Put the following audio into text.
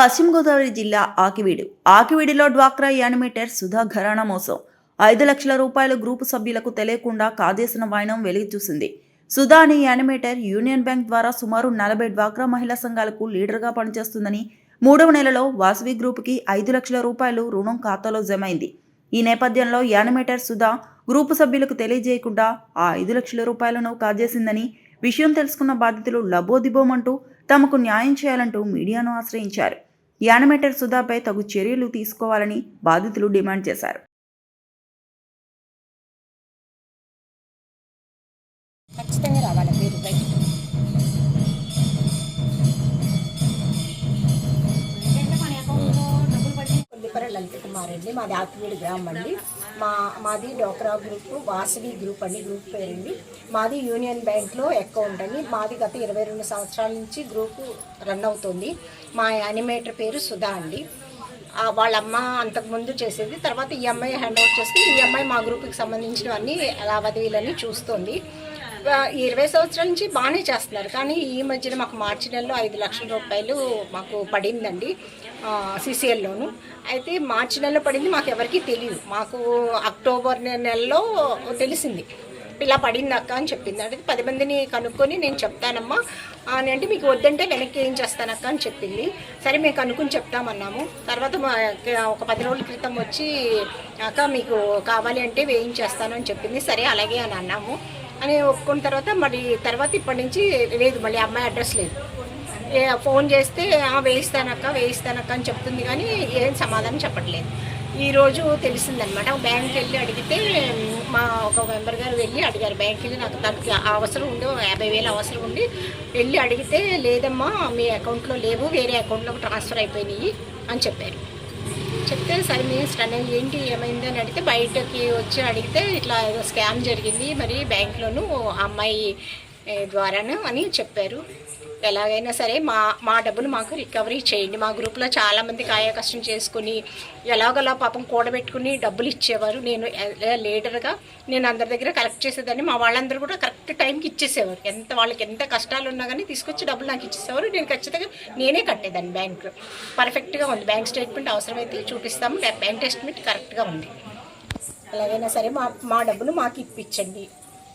పశ్చిమ గోదావరి జిల్లా ఆకివీడు. ఆకివీడిలో డ్వాక్రా యానిమేటర్ సుధా ఘరానా మోసం. ఐదు లక్షల రూపాయలు గ్రూపు సభ్యులకు తెలియకుండా కాజేసిన వాయనం వెలిగి చూసింది. సుధా అనే యానిమేటర్ యూనియన్ బ్యాంక్ ద్వారా సుమారు నలభై డ్వాక్రా మహిళా సంఘాలకు లీడర్గా పనిచేస్తుందని మూడవ నెలలో వాసవి గ్రూపుకి ఐదు లక్షల రూపాయలు రుణం ఖాతాలో జమైంది. ఈ నేపథ్యంలో యానిమేటర్ సుధా గ్రూపు సభ్యులకు తెలియజేయకుండా ఆ ఐదు లక్షల రూపాయలను కాజేసిందని విషయం తెలుసుకున్న బాధితులు లబోదిబోమంటూ తమకు న్యాయం చేయాలంటూ మీడియాను ఆశ్రయించారు. యానమేటర్ సుధాపై తగు చర్యలు తీసుకోవాలని బాధితులు డిమాండ్ చేశారు. కొల్లిపర మాది ఆకివీడి గ్రామం అండి. మా మాది డోక్రా గ్రూప్ వాసవి గ్రూప్ అని గ్రూప్ పేరండి మాది యూనియన్ బ్యాంక్లో అకౌంట్ అని మాది గత ఇరవై రెండు సంవత్సరాల నుంచి గ్రూపు రన్ అవుతుంది. మా యానిమేటర్ పేరు సుధా అండి. వాళ్ళ అమ్మ అంతకుముందు చేసేది. తర్వాత ఈ అమ్మాయి హ్యాండ్ అవుట్ చేస్తే ఈ అమ్మాయి మా గ్రూప్కి సంబంధించినవన్నీ లావాదేవీలన్నీ చూస్తుంది. ఇరవై సంవత్సరాల నుంచి బాగానే చేస్తున్నారు. కానీ ఈ మధ్యన మాకు మార్చి నెలలో ఐదు లక్షల రూపాయలు మాకు పడిందండి సిసిఎల్లోను అయితే మార్చి నెలలో పడింది మాకు ఎవరికీ తెలియదు. మాకు అక్టోబర్ నెలలో తెలిసింది. ఇలా పడింది అక్క అని చెప్పింది. అంటే పది మందిని కనుక్కొని నేను చెప్తానమ్మా. అని అంటే మీకు వద్దంటే వెనక్కి ఏం చేస్తానక్క అని చెప్పింది. సరే మేము కనుక్కొని చెప్తామన్నాము. తర్వాత మా ఒక పది రోజుల క్రితం వచ్చి అక్క మీకు కావాలి అంటే వేయించేస్తాను అని చెప్పింది. సరే అలాగే అని అన్నాము. అని ఒప్పుకున్న తర్వాత మరి తర్వాత ఇప్పటి నుంచి లేదు మళ్ళీ అమ్మాయి అడ్రస్ లేదు. ఫోన్ చేస్తే వేయిస్తానక్క వేయిస్తానక్క అని చెప్తుంది కానీ ఏం సమాధానం చెప్పట్లేదు. ఈరోజు తెలిసిందనమాట. బ్యాంక్కి వెళ్ళి అడిగితే మా ఒక మెంబర్ గారు వెళ్ళి అడిగారు. బ్యాంక్కి వెళ్ళి నాకు దానికి అవసరం ఉండి యాభై వేలు అవసరం ఉండి వెళ్ళి అడిగితే లేదమ్మా మీ అకౌంట్లో లేవు వేరే అకౌంట్లోకి ట్రాన్స్ఫర్ అయిపోయినాయి అని చెప్పారు. చెప్తే సరే మీ స్టన్ ఏంటి ఏమైంది అని అడిగితే బయటకి వచ్చి అడిగితే ఇట్లా ఏదో స్కామ్ జరిగింది. మరి బ్యాంక్లోను అమ్మాయి ద్వారాను అని చెప్పారు. ఎలాగైనా సరే మా మా డబ్బులు మాకు రికవరీ చేయండి. మా గ్రూప్లో చాలామంది కాయ కష్టం చేసుకుని ఎలాగోలా పాపం కూడబెట్టుకుని డబ్బులు ఇచ్చేవారు. నేను లీడర్గా నేను అందరి దగ్గర కలెక్ట్ చేసేదాన్ని. మా వాళ్ళందరూ కూడా కరెక్ట్ టైంకి ఇచ్చేసేవారు. ఎంత వాళ్ళకి ఎంత కష్టాలు ఉన్నా కానీ తీసుకొచ్చి డబ్బులు నాకు ఇచ్చేసేవారు. నేను ఖచ్చితంగా నేనే కట్టేదాన్ని బ్యాంక్. పర్ఫెక్ట్గా ఉంది. బ్యాంక్ స్టేట్మెంట్ అవసరమైతే చూపిస్తాము. బ్యాంక్ స్టేట్మెంట్ కరెక్ట్గా ఉంది. ఎలాగైనా సరే మా మా డబ్బులు మాకు ఇప్పించండి.